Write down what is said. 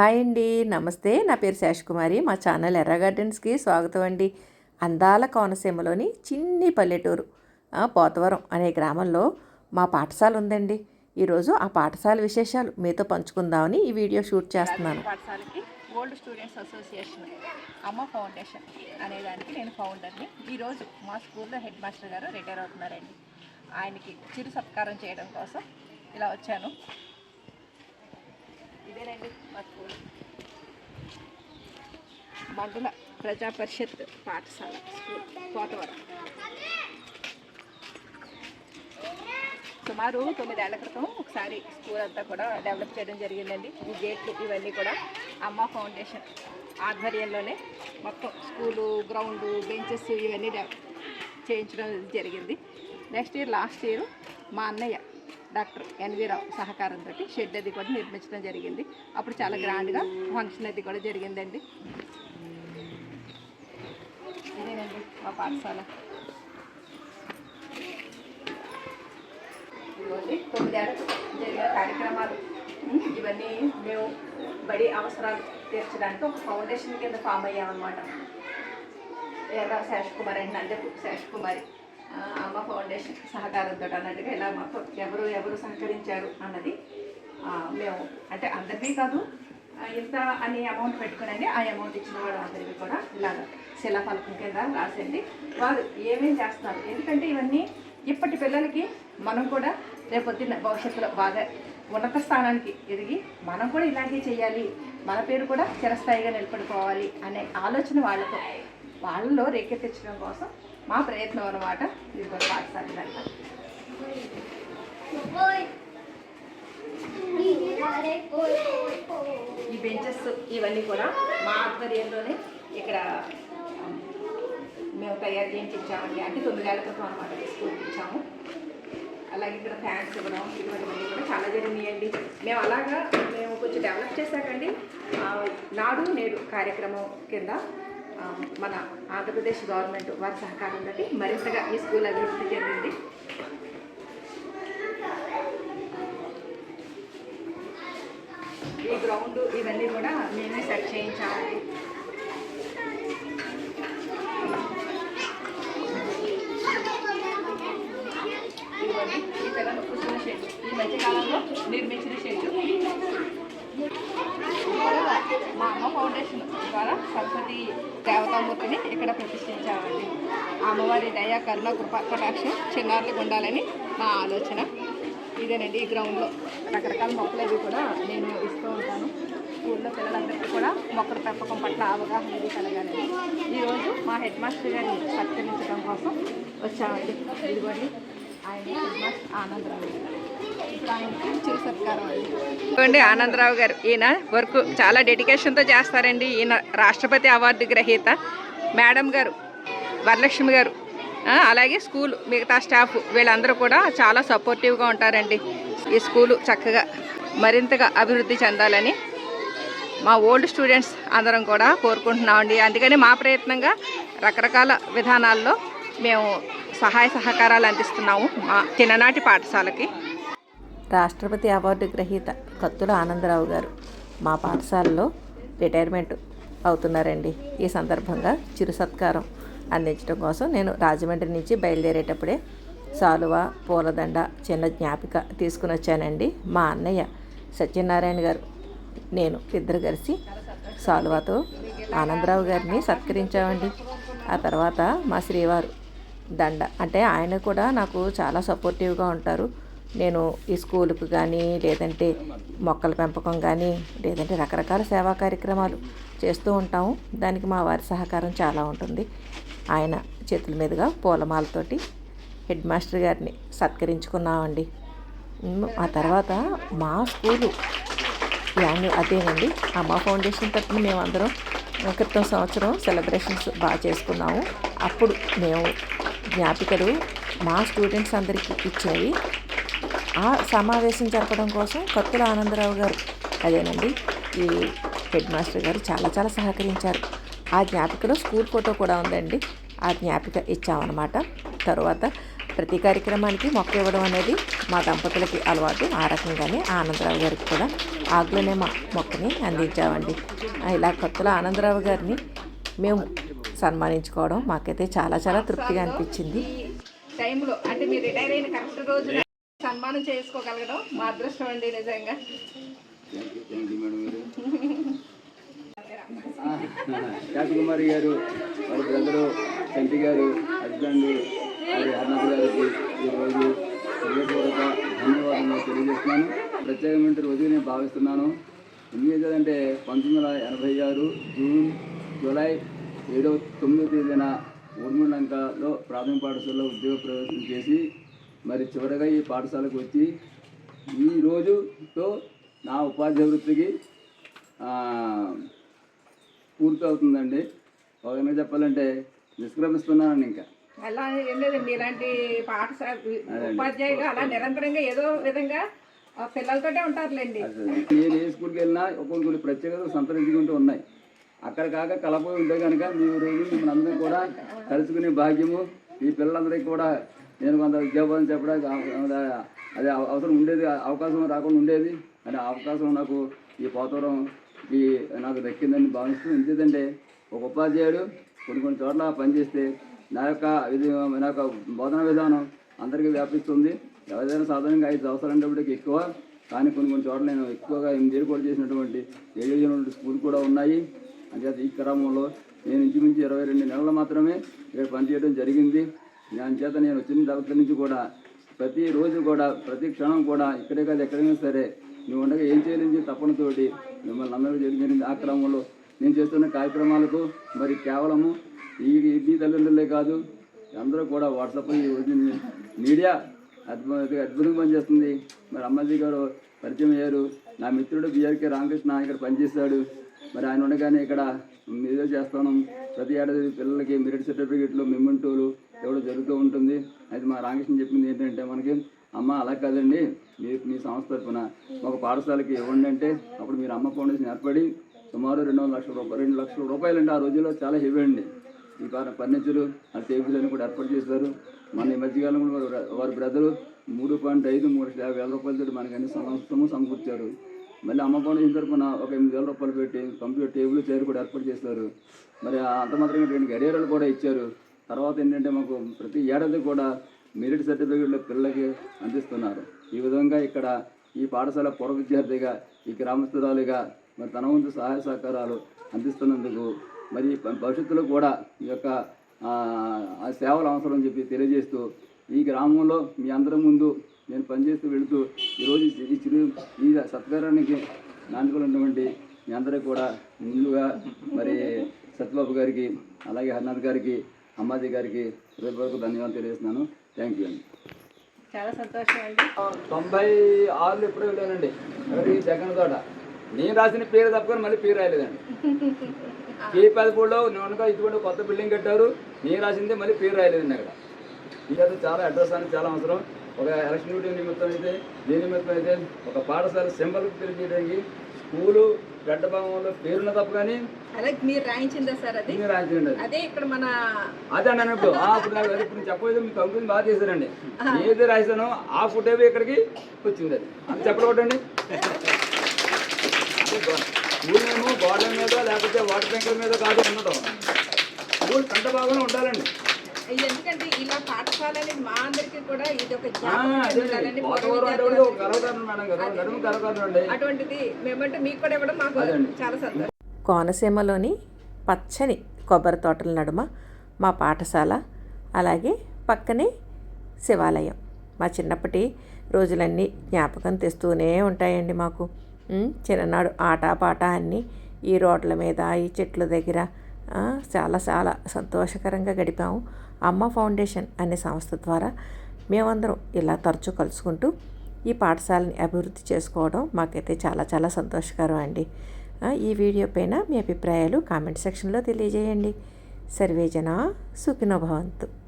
Hi అండి. నమస్తే. నా పేరు శేషకుమారి మా ఛానల్ ఎర్ర గార్డెన్స్కి స్వాగతం అండి. అందాల కోనసీమలోని చిన్ని పల్లెటూరు పోతవరం అనే గ్రామంలో మా పాఠశాల ఉందండి. ఈరోజు ఆ పాఠశాల విశేషాలు మీతో పంచుకుందామని ఈ వీడియో షూట్ చేస్తున్నాను. పాఠశాలకి old students association Amma foundation అనే దానికి నేను ఫౌండర్ని ఈరోజు మా స్కూల్లో హెడ్ మాస్టర్ గారు రిటైర్ అవుతున్నారండి. ఆయనకి చిరు సత్కారం చేయడం కోసం ఇలా వచ్చాను. ఇదేనండి మండల ప్రజా పరిషత్ పాఠశాల స్కూల్ కోతవరం సుమారు తొమ్మిదేళ్ళ క్రితం ఒకసారి స్కూల్ అంతా కూడా డెవలప్ చేయడం జరిగిందండి. ఈ గేట్లు ఇవన్నీ కూడా అమ్మ ఫౌండేషన్ ఆధ్వర్యంలోనే మొత్తం స్కూలు గ్రౌండ్ బెంచెస్ ఇవన్నీ చేయించడం జరిగింది. నెక్స్ట్ ఇయర్ లాస్ట్ ఇయర్ మా అన్నయ్య డాక్టర్ ఎన్వి రావు సహకారంతో షెడ్ అది కూడా నిర్మించడం జరిగింది. అప్పుడు చాలా గ్రాండ్గా ఫంక్షన్ అది కూడా జరిగిందండి. ఇదేనండి మా పాఠశాల. ఇదిగోండి తొమ్మిదేళ్ళకు జరిగిన కార్యక్రమాలు. ఇవన్నీ మేము బడి అవసరాలు తీర్చడానికి ఒక ఫౌండేషన్ కింద ఫామ్ అయ్యామన్నమాట. ఎర్ర శేష్ కుమార్ అండి నందపు శేష్ కుమారి అమ్మ ఫౌండేషన్ సహకారంతో అన్నట్టుగా ఇలా మాకు ఎవరు ఎవరు సహకరించారు అన్నది మేము అంటే అందరినీ కాదు ఇంత అని అమౌంట్ పెట్టుకునండి ఆ అమౌంట్ ఇచ్చిన వాళ్ళందరికీ కూడా ఇలాగ శిలాఫలకం కింద రాసండి వారు ఏమేం చేస్తున్నారు ఎందుకంటే ఇవన్నీ ఇప్పటి పిల్లలకి మనం కూడా రేపొద్దున్న భవిష్యత్తులో బాగా ఉన్నత స్థానానికి ఎదిగి మనం కూడా ఇలాగే చేయాలి. మన పేరు కూడా చిరస్థాయిగా నిలబడిపోవాలి అనే ఆలోచన వాళ్ళతో వాళ్ళలో రేకెత్తించడం కోసం మా ప్రయత్నం అనమాట ఇది కూడా పాఠశాల ఈ బెంచెస్ ఇవన్నీ కూడా మా ఆధ్వర్యంలోనే ఇక్కడ మేము తయారు చేయించి ఇచ్చామండి అంటే తొమ్మిదేళ్ళ క్రితం అనమాట స్కూల్కి ఇచ్చాము. అలాగే ఇక్కడ ఫ్యాన్స్ ఇవ్వడం ఇటువంటివన్నీ కూడా చాలా జరిగినాయండి. మేము అలాగా మేము కొంచెం డెవలప్ చేశాకండి. నాడు నేడు కార్యక్రమం కింద మన ఆంధ్రప్రదేశ్ గవర్నమెంట్ వారి సహకారంతో మరింతగా ఈ స్కూల్ అభివృద్ధి చెందింది. ఈ గ్రౌండ్ ఇవన్నీ కూడా మేమే సెట్ చేయించాలి. ఈ ఈ మధ్యకాలంలో నిర్మించిన షెడ్ మా అమ్మ ఫౌండేషన్ ద్వారా సరస్వతి దేవతామూర్తిని ఇక్కడ ప్రతిష్ఠించామండి. అమ్మవారి దయా కరుణ కృప కటాక్షం చిన్నారులకు ఉండాలని నా ఆలోచన. ఇదేనండి ఈ గ్రౌండ్లో. రకరకాల మొక్కలు అవి కూడా నేను ఇస్తూ ఉంటాను. స్కూల్లో పిల్లలందరికీ కూడా మొక్కల పెంపకం పట్ల అవగాహన ఇది కలగాలని ఈరోజు మా హెడ్ మాస్టర్ గారిని సత్కరించడం కోసం వచ్చామండి. ఇదిగోండి. ఆయన హెడ్ మాస్టర్ ఆనందరావు చూడండి ఆనందరావు గారు. ఈయన వర్క్ చాలా డెడికేషన్తో చేస్తారండి. ఈయన రాష్ట్రపతి అవార్డు గ్రహీత. మేడం గారు వరలక్ష్మి గారు అలాగే స్కూల్ మిగతా స్టాఫ్ వీళ్ళందరూ కూడా చాలా సపోర్టివ్గా ఉంటారండి. ఈ స్కూలు చక్కగా మరింతగా అభివృద్ధి చెందాలని మా ఓల్డ్ స్టూడెంట్స్ అందరం కూడా కోరుకుంటున్నామండి. అందుకని మా ప్రయత్నంగా రకరకాల విధానాల్లో మేము సహాయ సహకారాలు అందిస్తున్నాము మా చిన్ననాటి పాఠశాలకి. రాష్ట్రపతి అవార్డు గ్రహీత కత్తుల ఆనందరావు గారు మా పాఠశాలలో రిటైర్మెంట్ అవుతున్నారండి. ఈ సందర్భంగా చిరు సత్కారం అందించడం కోసం నేను రాజమండ్రి నుంచి బయలుదేరేటప్పుడే సాలువ పూలదండ చిన్న జ్ఞాపిక తీసుకుని వచ్చానండి. మా అన్నయ్య సత్యనారాయణ గారు నేను ఇద్దరు కలిసి సాలువాతో ఆనందరావు గారిని సత్కరించామండి. ఆ తర్వాత మా శ్రీవారు దండ అంటే ఆయన కూడా నాకు చాలా సపోర్టివ్గా ఉంటారు. నేను ఈ స్కూలుకు కానీ లేదంటే మొక్కల పెంపకం కానీ లేదంటే రకరకాల సేవా కార్యక్రమాలు చేస్తూ ఉంటాము. దానికి మా వారి సహకారం చాలా ఉంటుంది. ఆయన చేతుల మీదుగా పూలమాలతోటి హెడ్ మాస్టర్ గారిని సత్కరించుకున్నామండి. ఆ తర్వాత మా స్కూలు యాన్యువల్ అదేనండి అమ్మ ఫౌండేషన్ తరఫున మేమందరం క్రితం సంవత్సరం సెలబ్రేషన్స్ బాగా చేసుకున్నాము. అప్పుడు మేము జ్ఞాపికలు మా స్టూడెంట్స్ అందరికీ ఇచ్చేవి. ఆ సమావేశం జరపడం కోసం కత్తుల ఆనందరావు గారు అదేనండి ఈ హెడ్ మాస్టర్ గారు చాలా చాలా సహకరించారు. ఆ జ్ఞాపికలో స్కూల్ ఫోటో కూడా ఉందండి. ఆ జ్ఞాపిక ఇచ్చామన్నమాట. తర్వాత ప్రతి కార్యక్రమానికి మొక్క ఇవ్వడం అనేది మా దంపతులకి అలవాటు. ఆ రకంగానే ఆనందరావు గారికి కూడా ఆకులనే మా మొక్కని అందించామండి. ఇలా కత్తుల ఆనందరావు గారిని మేము సన్మానించుకోవడం మాకైతే చాలా చాలా తృప్తిగా అనిపించింది. టైంలో అంటే మీరు రిటైర్ అయిన కరెక్ట్ సన్మానం చేసుకోగలగడం మా అదృష్టం అండి నిజంగా. థ్యాంక్ గారు శాంతకుమారి గారు వాళ్ళ బ్రదరు చంటి గారు హస్బెండ్ మరి హర్నాథ్ గారికి ఈరోజు హృదయపూర్వక ధన్యవాదాలు తెలియజేస్తున్నాను. ప్రత్యేకమైన రోజు నేను భావిస్తున్నాను. ఎందుకంటే పంతొమ్మిది వందల ఎనభై ఆరు జూన్ జూలై ఏడవ తొమ్మిదో తేదీన ఊర్మిళంకలో ప్రాథమిక పాఠశాలలో ఉద్యోగ ప్రవేశం చేసి మరి చివరగా ఈ పాఠశాలకు వచ్చి ఈ రోజుతో నా ఉపాధ్యాయ వృత్తికి ఆ, పూర్తవుతుందండి. ఒక చెప్పాలంటే నిష్క్రమిస్తున్నానండి ఇంకా. అలా ఏం లేదండి ఇలాంటి పాఠశాల ఉపాధ్యాయులు అలా నిరంతరంగా ఏదో విధంగా పిల్లలతోటే ఉంటారులేండి. నేను ఏ స్కూల్కి వెళ్ళినా కొన్ని ప్రత్యేకతలు సంతరించుకుంటూ ఉన్నాయి. అక్కడ కాక కలపోయి ఉంటే కనుక మీ రోజు మిమ్మల్ని అందరూ కూడా కలుసుకునే భాగ్యము ఈ పిల్లలందరికీ కూడా నేను కొంత విద్యాబోధన చెప్పడానికి అదే అది అవ- అవసరం ఉండేది అవకాశం రాకుండా ఉండేది. అని అవకాశం నాకు ఈ పోతవరం ఈ నాకు దక్కిందని భావిస్తూ ఎందుకంటే ఒక ఉపాధ్యాయుడు కొన్ని కొన్ని చోట్ల పనిచేస్తే నా యొక్క ఇది నా యొక్క బోధన విధానం అందరికీ వ్యాపిస్తుంది. ఏదైనా సాధారణంగా ఐదు సంవత్సరాలకి ఎక్కువ. కానీ కొన్ని కొన్ని చోట్ల నేను ఎక్కువగా ఎనిమిది కూడా చేసినటువంటి ఏడు స్కూల్ కూడా ఉన్నాయి. అంచేత ఈ క్రమంలో నేను ఇంచుమించు ఇరవై రెండు నెలలు మాత్రమే ఇక్కడ పనిచేయడం జరిగింది. దాని చేత నేను వచ్చిన దగ్గర నుంచి కూడా ప్రతి రోజు కూడా ప్రతి క్షణం కూడా ఇక్కడే కాదు ఎక్కడైనా సరే నువ్వు ఉండగా ఏం చేయలేని తప్పనితోటి మిమ్మల్ని అందరూ చేయడం జరిగింది. ఆ క్రమంలో నేను చేస్తున్న కార్యక్రమాలకు మరి కేవలము ఈ ఈ తల్లిదండ్రులే కాదు అందరూ కూడా వాట్సాప్ ఈ మీడియా అద్భుత అద్భుతంగా పనిచేస్తుంది. మరి అమ్మాజీ గారు పరిచయం అయ్యారు. నా మిత్రుడు బిఆర్కే రామకృష్ణ ఇక్కడ పనిచేశాడు. మరి ఆయన ఉండగానే ఇక్కడ ఏదో చేస్తాను ప్రతి ఏడాది పిల్లలకి మెరిట్ సర్టిఫికెట్లు మెమెంటోలు ఎవడో జరుగుతూ ఉంటుంది. అయితే మా రామకృష్ణ చెప్పింది ఏంటంటే మనకి అమ్మ అలా కాదండి. మీ మీ సంస్థ తరఫున ఒక పాఠశాలకి ఇవ్వండి అంటే అప్పుడు మీరు అమ్మ ఫౌండేషన్ ఏర్పడి సుమారు రెండు వందల లక్షల రూపాయలు రెండు లక్షల రూపాయలు అంటే ఆ రోజుల్లో చాలా హెవీ అండి. ఈ ఫర్- ఫర్నిచరు ఆ టేబుల్ అని కూడా ఏర్పాటు చేశారు. మన ఈ మధ్యకాలంలో కూడా వారి- వారి బ్రదరు మూడు పాయింట్ ఐదు మూడు యాభై వేల రూపాయలతో మనకి అన్ని సంవత్సరము సమకూర్చారు. మళ్ళీ అమ్మ ఫౌండేషన్ తరఫున ఒక ఎనిమిది వేల రూపాయలు పెట్టి కంప్యూటర్ టేబుల్ చైర్ కూడా ఏర్పాటు చేశారు. మరి ఆ అంత మాత్రమే రెండు గడియారాలు కూడా ఇచ్చారు. తర్వాత ఏంటంటే మాకు ప్రతి ఏడాది కూడా మెరిట్ సర్టిఫికెట్లు పిల్లలకి అందిస్తున్నారు. ఈ విధంగా ఇక్కడ ఈ పాఠశాల పూర్వ విద్యార్థిగా ఈ గ్రామస్తురాలుగా మరి తన వంతు సహాయ సహకారాలు అందిస్తున్నందుకు మరి భవిష్యత్తులో కూడా ఈ యొక్క సేవలు అవసరం అని చెప్పి తెలియజేస్తూ ఈ గ్రామంలో మీ అందరి ముందు నేను పనిచేస్తూ వెళుతూ ఈరోజు ఈ- చిరు ఈ సత్కారానికి నాందుకున్నటువంటి మీ అందరికీ కూడా ముందుగా మరి సత్యబాబు గారికి అలాగే హరినాథ్ గారికి అమ్మాజీ గారికి హృదయపూర్వక ధన్యవాదాలు తెలియజేస్తున్నాను. థ్యాంక్ యూ అండి చాలా సంతోషం అండి. తొంభై ఆరులో ఎప్పుడో వెళ్ళానండి. జగన్ తోట. నేను రాసిన పేరు తప్పుకొని మళ్ళీ పేరు రాయలేదండి. కే పదపూడిలో నేను ఇటువంటి కొత్త బిల్డింగ్ కట్టారు. నేను రాసిందే మళ్ళీ పేరు రాయలేదండి అక్కడ. ఇది చాలా అడ్రస్ అనేది చాలా అవసరం. ఒక ఎలక్షన్ డ్యూటీ నిమిత్తం అయితే. దీని నిమిత్తం అయితే ఒక పాఠశాల సింబల్ తెలియజేయడానికి స్కూలు గడ్డ భాగంలో పేరున్న తప్ప కానీ అలాగే మీరు రాయించిందా సార్ అది? రాయించండి ఇక్కడ మన అదే అన్నాను ఇప్పుడు ఆ, ఇప్పుడు నాకు అది ఇప్పుడు చెప్పలేదు మీ కంపెనీ బాగా చేశారండి. ఏది రాశానో ఆ ఫుటేవి ఇక్కడికి వచ్చింది అది. అది స్కూల్ ఏమో గోడల మీద లేకపోతే వాటర్ ట్యాంకర్ మీద కాదు ఉండటం. స్కూల్ పంట భాగంలో ఉండాలండి. ఎందుకంటే ఇలా పాఠశాల అనేది మా అందరికీ కూడా ఇది ఒక అటువంటిది మేమంటే మీకు కూడా ఇవ్వడం మాకు. చాలా సంతోషం. కోనసీమలోని పచ్చని కొబ్బరి తోటల నడుమ మా పాఠశాల అలాగే పక్కనే శివాలయం. మా చిన్నప్పటి రోజులన్నీ జ్ఞాపకం తెస్తూనే ఉంటాయండి మాకు. చిన్ననాడు ఆట పాట అన్నీ ఈ రోడ్ల మీద ఈ చెట్ల దగ్గర చాలా చాలా సంతోషకరంగా గడిపాము. అమ్మ ఫౌండేషన్ అనే సంస్థ ద్వారా మేమందరం ఇలా తరచూ కలుసుకుంటూ ఈ పాఠశాలని అభివృద్ధి చేసుకోవడం మాకైతే చాలా చాలా సంతోషకరం అండి. ఈ వీడియో పైన మీ అభిప్రాయాలు కామెంట్ సెక్షన్లో తెలియజేయండి. సర్వేజన సుఖినో భవంతు.